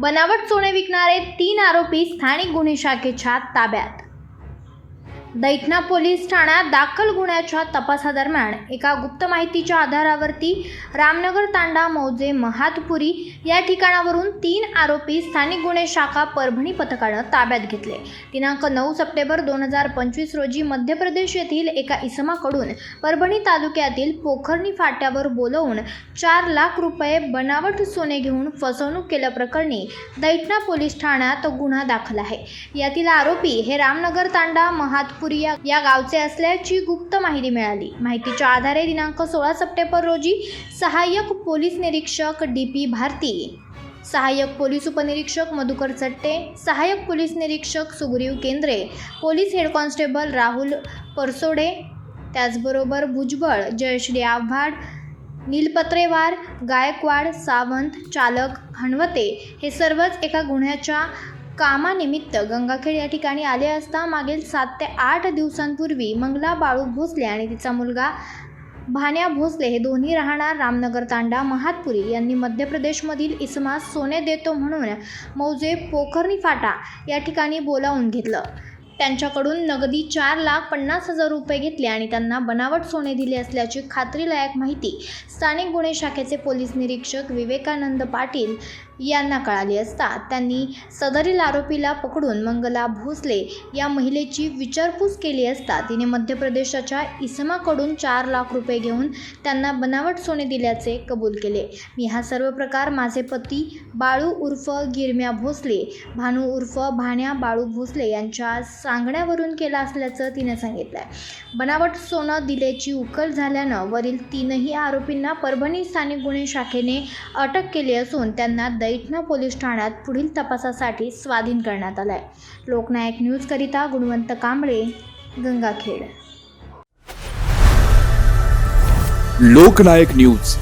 बनावट सोने विकणारे तीन आरोपी स्थानिक गुन्हे शाखेच्या ताब्यात. दैठणा पोलीस ठाण्यात दाखल गुन्ह्याच्या तपासादरम्यान एका गुप्त माहितीच्या आधारावरती रामनगर तांडा मौजे महातपुरी या ठिकाणावरून तीन आरोपी स्थानिक गुन्हे शाखा परभणी पथकानं ताब्यात घेतले. दिनांक नऊ सप्टेंबर दोन हजार पंचवीस रोजी मध्य प्रदेश येथील एका इसमाकडून परभणी तालुक्यातील पोखर्णी फाट्यावर बोलवून चार लाख रुपये बनावट सोने घेऊन फसवणूक केल्याप्रकरणी दैठणा पोलीस ठाण्यात गुन्हा दाखल आहे. यातील आरोपी हे रामनगर तांडा महात नागपुरी या या गावचे असल्याची गुप्त माहिती मिळाली. माहितीच्या आधारे दिनांक सोळा सप्टेंबर रोजी सहाय्यक पोलीस निरीक्षक डी पी भारती सहाय्यक पोलीस उपनिरीक्षक मधुकर चट्टे सहाय्यक पोलीस निरीक्षक Sugriv Kendre police head constable Rahul Parsode त्याचबरोबर भुजबळ जयश्री आव्हाड नीलपत्रेवार गायकवाड सावंत चालक हणवते हे सर्वच एका गुन्ह्याच्या कामानिमित्त गंगाखेड या ठिकाणी आले असता मागील सात ते आठ दिवसांपूर्वी मंगला बाळू भोसले आणि तिचा मुलगा भान्या भोसले हे दोन्ही राहणार रामनगर तांडा महातपुरी यांनी मध्य प्रदेशमधील इसमास सोने देतो म्हणून मौजे पोखरणी फाटा या ठिकाणी बोलावून घेतलं. त्यांच्याकडून नगदी चार लाख पन्नास हजार रुपये घेतले आणि त्यांना बनावट सोने दिले असल्याची खात्रीलायक माहिती स्थानिक गुन्हे शाखेचे पोलीस निरीक्षक विवेकानंद पाटील यांना कळाली असता त्यांनी सदरील आरोपीला पकडून मंगला भोसले या महिलेची विचारपूस केली असता तिने मध्य प्रदेशाच्या इसमाकडून चार लाख रुपये घेऊन त्यांना बनावट सोने दिल्याचे कबूल केले. मी हा सर्व प्रकार माझे पती बाळू उर्फ गिरम्या भोसले भानू उर्फ भाण्या बाळू भोसले यांच्या सांगण्यावरून केला असल्याचं तिने सांगितलं बनावट सोनं दिल्याची उकल झाल्यानं वरील तीनही आरोपींना परभणी स्थानिक गुन्हे शाखेने अटक केली असून त्यांना दैठणा पोलीस ठाण्यात पुढील तपासासाठी स्वाधीन करण्यात आलं आहे लोकनायक न्यूजकरिता गुणवंत कांबळे गंगाखेड. लोकनायक न्यूज.